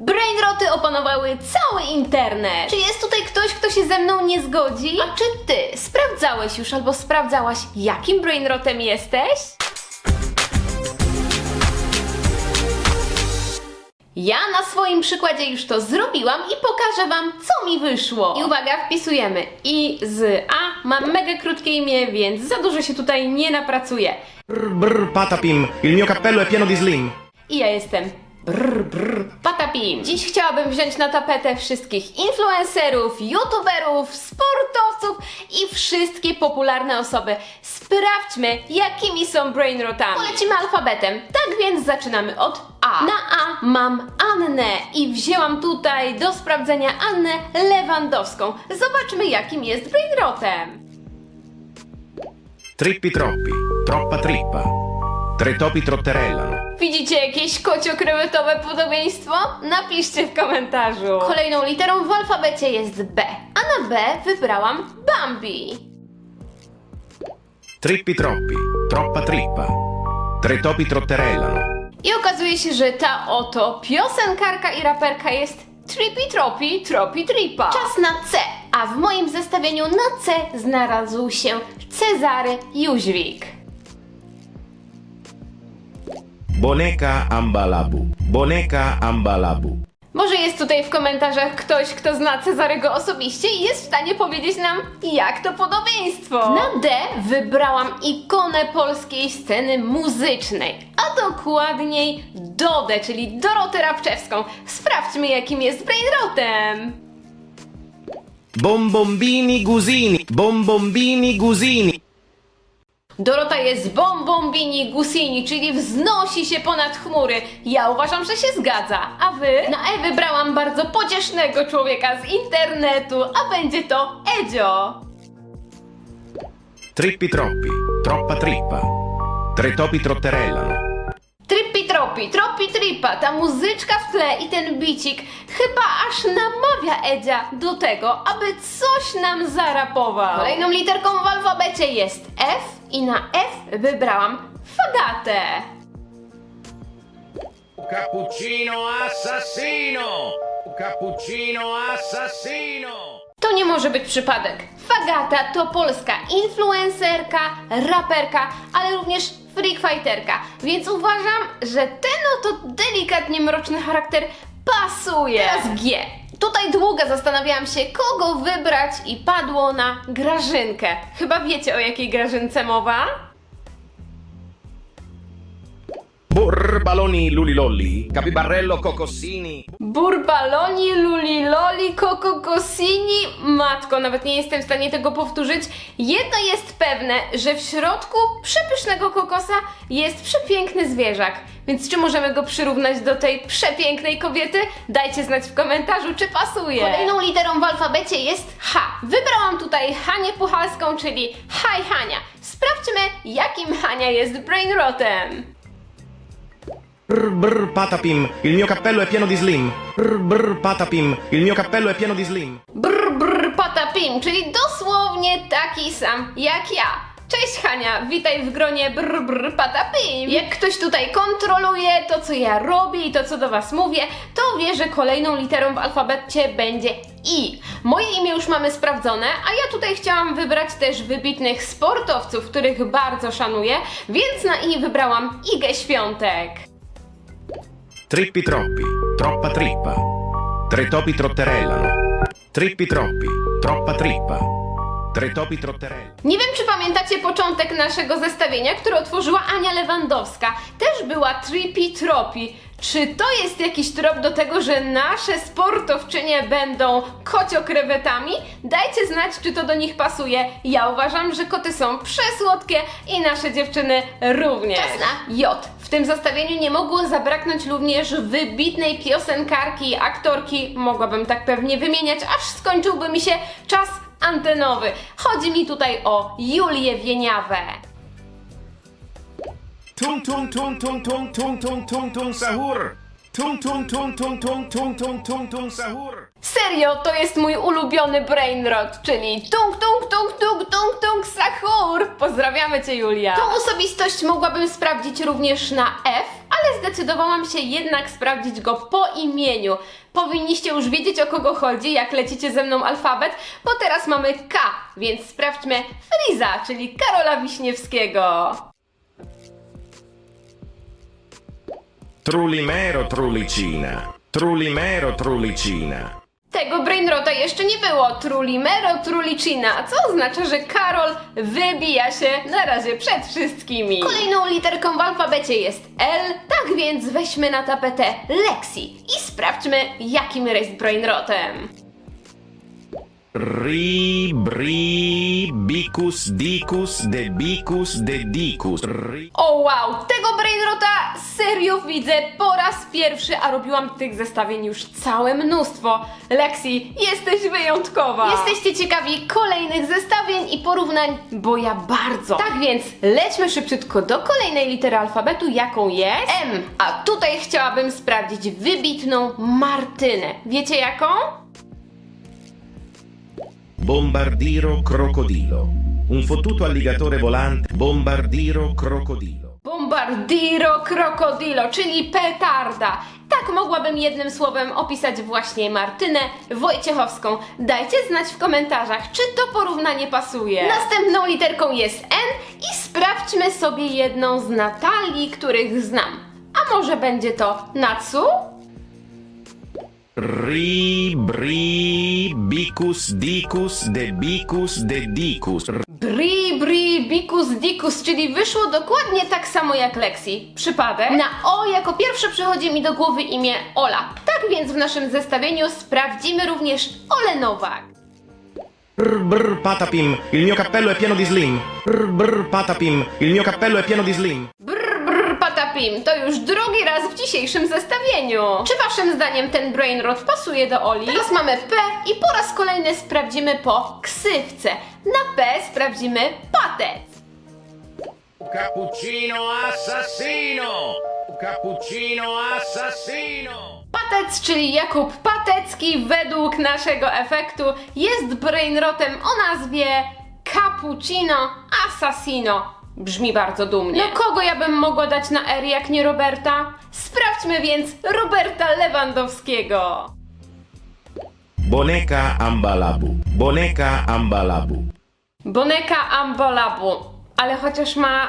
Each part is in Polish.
Brainroty opanowały cały internet. Czy jest tutaj ktoś, kto się ze mną nie zgodzi? A czy ty sprawdzałeś już albo sprawdzałaś, jakim brainrotem jesteś? Ja na swoim przykładzie już to zrobiłam i pokażę Wam, co mi wyszło. I uwaga, wpisujemy I z A. Mam mega krótkie imię, więc za dużo się tutaj nie napracuję. Brr, brr, patapim, il mio cappello è pieno di slim. I ja jestem brr, brr, patapim. Dziś chciałabym wziąć na tapetę wszystkich influencerów, youtuberów, sportowców i wszystkie popularne osoby. Sprawdźmy, jakimi są brainrotami. Polecimy alfabetem, tak więc zaczynamy od A. Na A mam Annę i wzięłam tutaj do sprawdzenia Annę Lewandowską. Zobaczmy, jakim jest brainrotem. Trippi troppi, troppa trippa. Tre topi trotterellano. Widzicie jakieś kociokrewetowe podobieństwo? Napiszcie w komentarzu. Kolejną literą w alfabecie jest B, a na B wybrałam Bambi. Trippi troppi, troppa trippa. Tre topi trotterellano. I okazuje się, że ta oto piosenkarka i raperka jest Trippy Tropi Tropi Tripa. Czas na C, a w moim zestawieniu na C znalazł się Cezary Jóźwik. Boneca ambalabu, boneca ambalabu. Może jest tutaj w komentarzach ktoś, kto zna Cezarego osobiście i jest w stanie powiedzieć nam, jak to podobieństwo. Na D wybrałam ikonę polskiej sceny muzycznej, a dokładniej Dodę, czyli Dorotę Rabczewską. Sprawdźmy, jakim jest brainrotem. Bombombini gusini, bombombini gusini. Dorota jest bombombini gusini, czyli wznosi się ponad chmury. Ja uważam, że się zgadza. A wy? Na E wybrałam bardzo pociesznego człowieka z internetu, a będzie to Edzio. Trippi troppi, troppa trippa. Tre topi trotterellano. Trippi tropi, tropi tripa, ta muzyczka w tle i ten bicik chyba aż namawia Edzia do tego, aby coś nam zarapował. Kolejną literką w alfabecie jest F i na F wybrałam fagatę. Cappuccino assassino! Cappuccino assassino! To nie może być przypadek. Fagata to polska influencerka, raperka, ale również freakfighterka, więc uważam, że ten oto delikatnie mroczny charakter pasuje. Teraz G. Tutaj długo zastanawiałam się, kogo wybrać i padło na Grażynkę. Chyba wiecie o jakiej Grażynce mowa? Burbaloni lulilolli, capibarello cocossini. Burbaloni, luliloli, kokokosini. Matko, nawet nie jestem w stanie tego powtórzyć. Jedno jest pewne, że w środku przepysznego kokosa jest przepiękny zwierzak. Więc czy możemy go przyrównać do tej przepięknej kobiety? Dajcie znać w komentarzu, czy pasuje. Kolejną literą w alfabecie jest H. Wybrałam tutaj Hanię Puchalską, czyli Hi Hania. Sprawdźmy, jakim Hania jest brainrotem. Brr, brr, patapim, il mio cappello è pieno di slim. Brr, brr, patapim, il mio cappello è pieno di slim. Brr, brr, patapim, czyli dosłownie taki sam jak ja. Cześć Hania, witaj w gronie brr, brr, patapim. Jak ktoś tutaj kontroluje to, co ja robię i to, co do Was mówię, to wie, że kolejną literą w alfabecie będzie I. Moje imię już mamy sprawdzone, a ja tutaj chciałam wybrać też wybitnych sportowców, których bardzo szanuję, więc na I wybrałam Igę Świątek. Trippi troppi, troppa trippa. Tre topi trotterellano. Trippi troppi, troppa trippa. Tre topi trotterellano. Nie wiem, czy pamiętacie początek naszego zestawienia, które otworzyła Ania Lewandowska. Też była Trippy Tropi. Czy to jest jakiś trop do tego, że nasze sportowczynie będą kociokrewetami? Dajcie znać, czy to do nich pasuje. Ja uważam, że koty są przesłodkie i nasze dziewczyny również. Czas na J. W tym zestawieniu nie mogło zabraknąć również wybitnej piosenkarki i aktorki. Mogłabym tak pewnie wymieniać, aż skończyłby mi się czas antenowy. Chodzi mi tutaj o Julię Wieniawę. Tung tung tung tung tung tung tung tung tung sahur. Tung tung tung tung tung tung tung tung tung sahur. Serio, to jest mój ulubiony brainrot, czyli tung tung tung tung tung tung sahur. Pozdrawiamy Cię, Julia. Tą osobistość mogłabym sprawdzić również na F, ale zdecydowałam się jednak sprawdzić go po imieniu. Powinniście już wiedzieć o kogo chodzi, jak lecicie ze mną alfabet, bo teraz mamy K, więc sprawdźmy Friza, czyli Karola Wiśniewskiego. Trulimero trulicina. Trulimero trulicina. Tego brainrota jeszcze nie było. Trulimero trulicina, co oznacza, że Karol wybija się na razie przed wszystkimi. Kolejną literką w alfabecie jest L, tak więc weźmy na tapetę Lexi i sprawdźmy, jakim jest brainrotem. Ri, bri, bicus, dicus, de bicus, de dicus. Ri. O wow, tego brainrota serio widzę po raz pierwszy, a robiłam tych zestawień już całe mnóstwo. Lexi, jesteś wyjątkowa. Jesteście ciekawi kolejnych zestawień i porównań, bo ja bardzo. Tak więc lećmy szybciutko do kolejnej litery alfabetu, jaką jest M. A tutaj chciałabym sprawdzić wybitną Martynę. Wiecie jaką? Bombardiro crocodilo. Un fottuto alligatore volante. Bombardiro crocodilo. Bombardiro Crocodilo, czyli petarda. Tak mogłabym jednym słowem opisać właśnie Martynę Wojciechowską. Dajcie znać w komentarzach, czy to porównanie pasuje. Następną literką jest N i sprawdźmy sobie jedną z Natalii, których znam. A może będzie to Natsu? Ri, bri, bicus, dicus, de bicus, de dicus. R- Bri, bri, bikus, dikus, czyli wyszło dokładnie tak samo jak Lexi. Przypadek? Na O jako pierwsze przychodzi mi do głowy imię Ola. Tak więc w naszym zestawieniu sprawdzimy również Ole Nowak. Brr, brr, patapim, il mio cappello è pieno di slim. Brr, brr, patapim, il mio cappello è pieno di slim. To już drugi raz w dzisiejszym zestawieniu. Czy waszym zdaniem ten brainrot pasuje do Oli? Teraz mamy P i po raz kolejny sprawdzimy po ksywce. Na P sprawdzimy patec. Cappuccino assassino! Cappuccino assassino! Patec, czyli Jakub Patecki, według naszego efektu jest brainrotem o nazwie Cappuccino Assassino. Brzmi bardzo dumnie. No kogo ja bym mogła dać na R jak nie Roberta? Sprawdźmy więc Roberta Lewandowskiego. Boneca ambalabu. Boneca ambalabu. Boneka Ambolabu, ale chociaż ma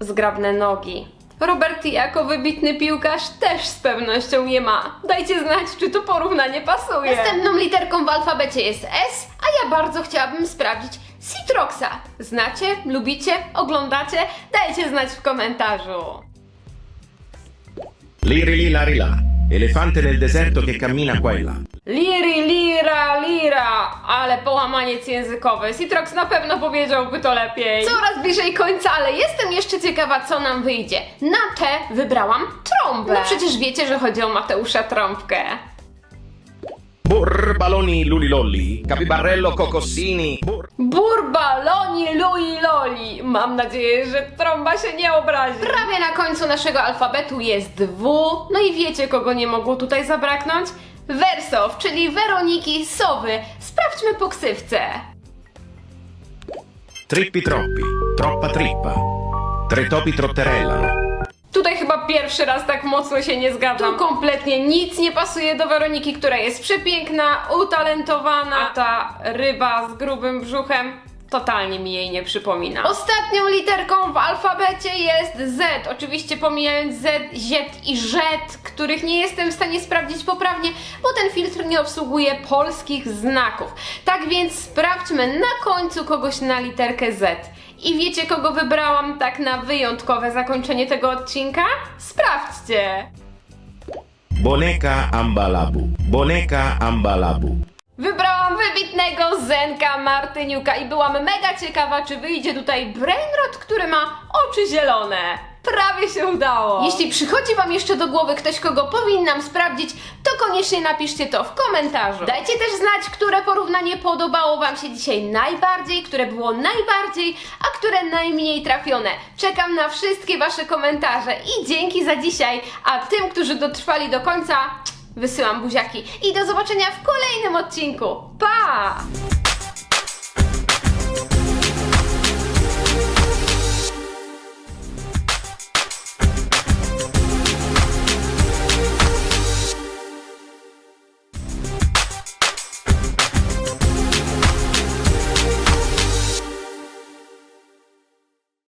zgrabne nogi. Robert jako wybitny piłkarz też z pewnością je ma. Dajcie znać, czy to porównanie pasuje. Następną literką w alfabecie jest S, a ja bardzo chciałabym sprawdzić Citroxa. Znacie? Lubicie? Oglądacie? Dajcie znać w komentarzu. Liri li lari la. Elefante nel deserto che cammina qua e là. Liri, lira, lira, ale połamaniec językowy. Citrox na pewno powiedziałby to lepiej. Coraz bliżej końca, ale jestem jeszcze ciekawa, co nam wyjdzie. Na T wybrałam trąbę. No przecież wiecie, że chodzi o Mateusza Trąbkę. Burr, baloni, lulilolli. Capibarello, cocossini. Burr. Burba, Loni, Lui, Loli. Mam nadzieję, że trąba się nie obrazi. Prawie na końcu naszego alfabetu jest W. No i wiecie, kogo nie mogło tutaj zabraknąć? Wersow, czyli Weroniki Sowy. Sprawdźmy po ksywce. Trippi troppi. Troppa trippa. Tre topi trotterellano. Pierwszy raz tak mocno się nie zgadzam. Tu kompletnie nic nie pasuje do Weroniki, która jest przepiękna, utalentowana, a ta ryba z grubym brzuchem totalnie mi jej nie przypomina. Ostatnią literką w alfabecie jest Z, oczywiście pomijając Z, Z i Z, których nie jestem w stanie sprawdzić poprawnie, bo ten filtr nie obsługuje polskich znaków. Tak więc sprawdźmy na końcu kogoś na literkę Z. I wiecie, kogo wybrałam tak na wyjątkowe zakończenie tego odcinka? Sprawdźcie! Boneca ambalabu. Boneca ambalabu. Wybrałam wybitnego Zenka Martyniuka i byłam mega ciekawa, czy wyjdzie tutaj Brainrot, który ma oczy zielone. Prawie się udało. Jeśli przychodzi Wam jeszcze do głowy ktoś, kogo powinnam sprawdzić, to koniecznie napiszcie to w komentarzu. Dajcie też znać, które porównanie podobało Wam się dzisiaj najbardziej, które było najbardziej, a które najmniej trafione. Czekam na wszystkie Wasze komentarze i dzięki za dzisiaj, a tym, którzy dotrwali do końca, wysyłam buziaki i do zobaczenia w kolejnym odcinku. Pa!